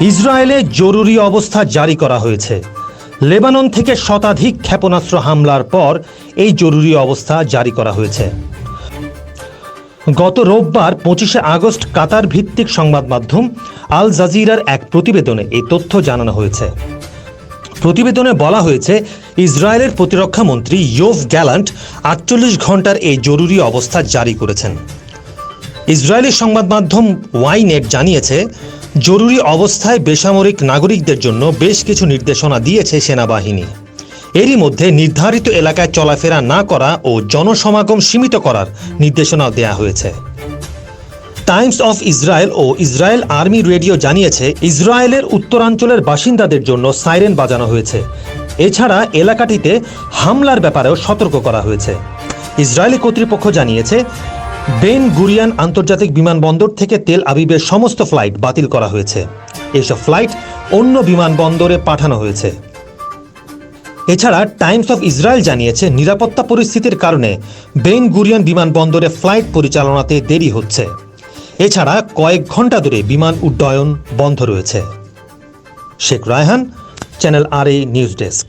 ইসরায়েলে জরুরি অবস্থা জারি করা হয়েছে। লেবানন থেকে শতাধিক ক্ষেপণাস্ত্র হামলার পর এই জরুরি অবস্থা জারি করা হয়েছে। গত রোববার পঁচিশে আগস্ট কাতার ভিত্তিক সংবাদ মাধ্যম আল জাজিরার এক প্রতিবেদনে এই তথ্য জানানো হয়েছে। প্রতিবেদনে বলা হয়েছে, ইসরায়েলের প্রতিরক্ষা মন্ত্রী ইয়োভ গ্যালান্ট আটচল্লিশ ঘণ্টার এই জরুরি অবস্থা জারি করেছেন। ইসরায়েলি সংবাদ মাধ্যম ওয়াইনেট জানিয়েছে জরুরি অবস্থায় বেসামরিক নাগরিকদের জন্য বেশ কিছু নির্দেশনা দিয়েছে সেনাবাহিনী। এরই মধ্যে নির্ধারিত এলাকায় চলাফেরা না করা ও জনসমাগম সীমিত করার নির্দেশনা দেওয়া হয়েছে। টাইমস অফ ইসরায়েল ও ইসরায়েল আর্মি রেডিও জানিয়েছে, ইসরায়েলের উত্তরাঞ্চলের বাসিন্দাদের জন্য সাইরেন বাজানো হয়েছে। এছাড়া এলাকাটিতে হামলার ব্যাপারেও সতর্ক করা হয়েছে। ইসরায়েলি কর্তৃপক্ষ জানিয়েছে বেন গুরিয়ান আন্তর্জাতিক বিমানবন্দর থেকে তেল আবিবের সমস্ত ফ্লাইট বাতিল করা হয়েছে। এসব ফ্লাইট অন্য বিমানবন্দরে পাঠানো হয়েছে। এছাড়া টাইমস অফ ইসরায়েল জানিয়েছে, নিরাপত্তা পরিস্থিতির কারণে বেন গুরিয়ান বিমানবন্দরে ফ্লাইট পরিচালনাতে দেরি হচ্ছে। এছাড়া কয়েক ঘণ্টা ধরে বিমান উড্ডয়ন বন্ধ রয়েছে। Sheikh Raihan, channel R news desk.